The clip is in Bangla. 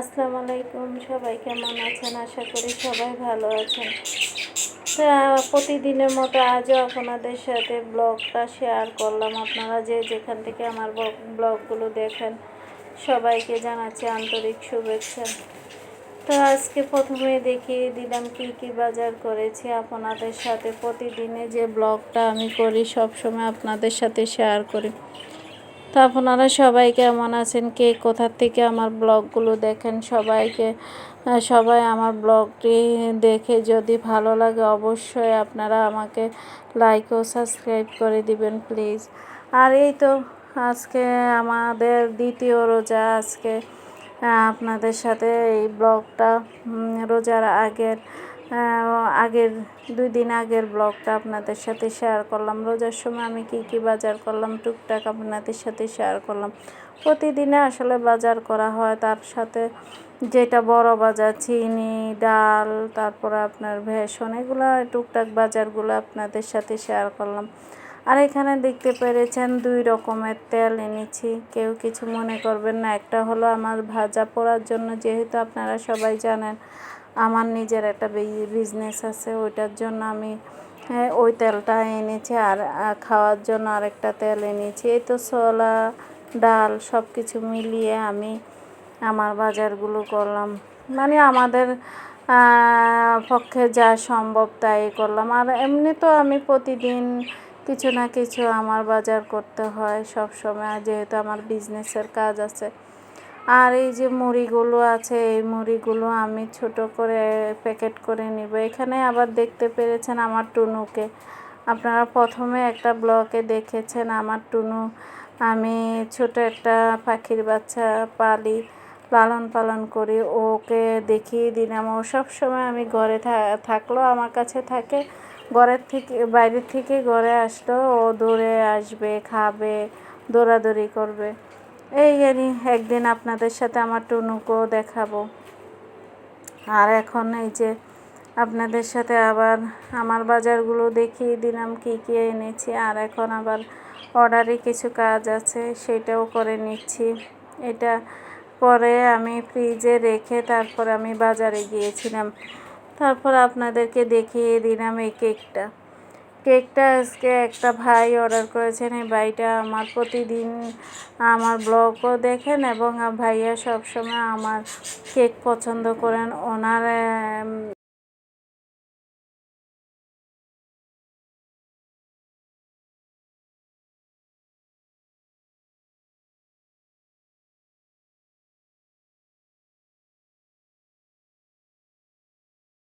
আসসালামু আলাইকুম, সবাই কেমন আছেন? আশা করি সবাই ভালো আছেন। প্রতিদিনের মতো আজও আপনাদের সাথে ব্লগটা শেয়ার করলাম। আপনারা যে যেখান থেকে আমার ব্লগগুলো দেখেন, সবাইকে জানাচ্ছি আন্তরিক শুভেচ্ছা। তো, আজকে প্রথমে দেখিয়ে দিলাম কি কি বাজার করেছি। আপনাদের সাথে প্রতিদিনে যে ব্লগটা আমি করি সব সময় আপনাদের সাথে শেয়ার করি। তো আপনারা সবাই কেমন আছেন? কে কোথার থেকে আমার ব্লগগুলো দেখেন সবাইকে? সবাই আমার ব্লগটি দেখে যদি ভালো লাগে অবশ্যই আপনারা আমাকে লাইক ও সাবস্ক্রাইব করে দিবেন প্লিজ আর এই তো আজকে আমাদের দ্বিতীয় রোজা আজকে আপনাদের সাথে এই ব্লগটা রোজার আগের আগের দুই দিন আগের ব্লগটা আপনাদের সাথে শেয়ার করলাম। রোজার সময় আমি কি কি বাজার করলাম, টুকটাক আপনাদের সাথে শেয়ার করলাম। প্রতিদিনে আসলে বাজার করা হয়, তার সাথে যেটা বড় বাজার, চিনি, ডাল, তারপরে আপনার ভেষণ, এগুলো টুকটাক বাজারগুলো আপনাদের সাথে শেয়ার করলাম। আর এখানে দেখতে পেরেছেন দুই রকমের তেল এনেছি। কেউ কিছু মনে করবেন না, একটা হলো আমার ভাজা পোড়ার জন্য, যেহেতু আপনারা সবাই জানেন আমার নিজের একটা বিজনেস আছে, ওইটার জন্য আমি ওই তেলটা এনেছি আর খাওয়ার জন্য আরেকটা তেল এনেছি। এই তো ছোলা, ডাল সব কিছু মিলিয়ে আমি আমার বাজারগুলো করলাম। মানে আমাদের পক্ষে যা সম্ভব তাই করলাম। আর এমনি তো আমি প্রতিদিন কিছু না কিছু আমার বাজার করতে হয় সব সময় যেহেতু আমার বিজনেসের কাজ আছে। আর এই যে মুড়িগুলো আছে, এই মুড়িগুলো আমি ছোট করে প্যাকেট করে নিব। এখানে আবার দেখতে পেরেছেন আমার টুনুকে। আপনারা প্রথমে একটা ব্লকে দেখেছেন আমার টুনু। আমি ছোট একটা পাখির বাচ্চা পালি, লালন পালন করি। ওকে দেখিয়ে দিলাম। ও সব সময় আমি ঘরে থাকলেও আমার কাছে থাকে। ঘরের থেকে, বাইরের থেকে ঘরে আসলেও ও দৌড়ে আসবে, খাবে, দৌড়াদৌড়ি করবে। এই জানি একদিন আপনাদের সাথে আমার টুনুকেও দেখাবো। আর এখন এই যে আপনাদের সাথে আবার আমার বাজারগুলো দেখিয়ে দিলাম, কী কী এনেছি। আর এখন আবার অর্ডারে কিছু কাজ আছে, সেটাও করে নিচ্ছি। এটা পরে আমি ফ্রিজে রেখে তারপর আমি বাজারে গিয়েছিলাম। তারপর আপনাদেরকে দেখিয়ে দিলাম এই কেকটা। কেকটা আজকে একটা ভাই অর্ডার করেছেন। এই ভাইটা আমার প্রতিদিন আমার ব্লগও দেখেন এবং ভাইয়া সবসময় আমার কেক পছন্দ করেন। ওনার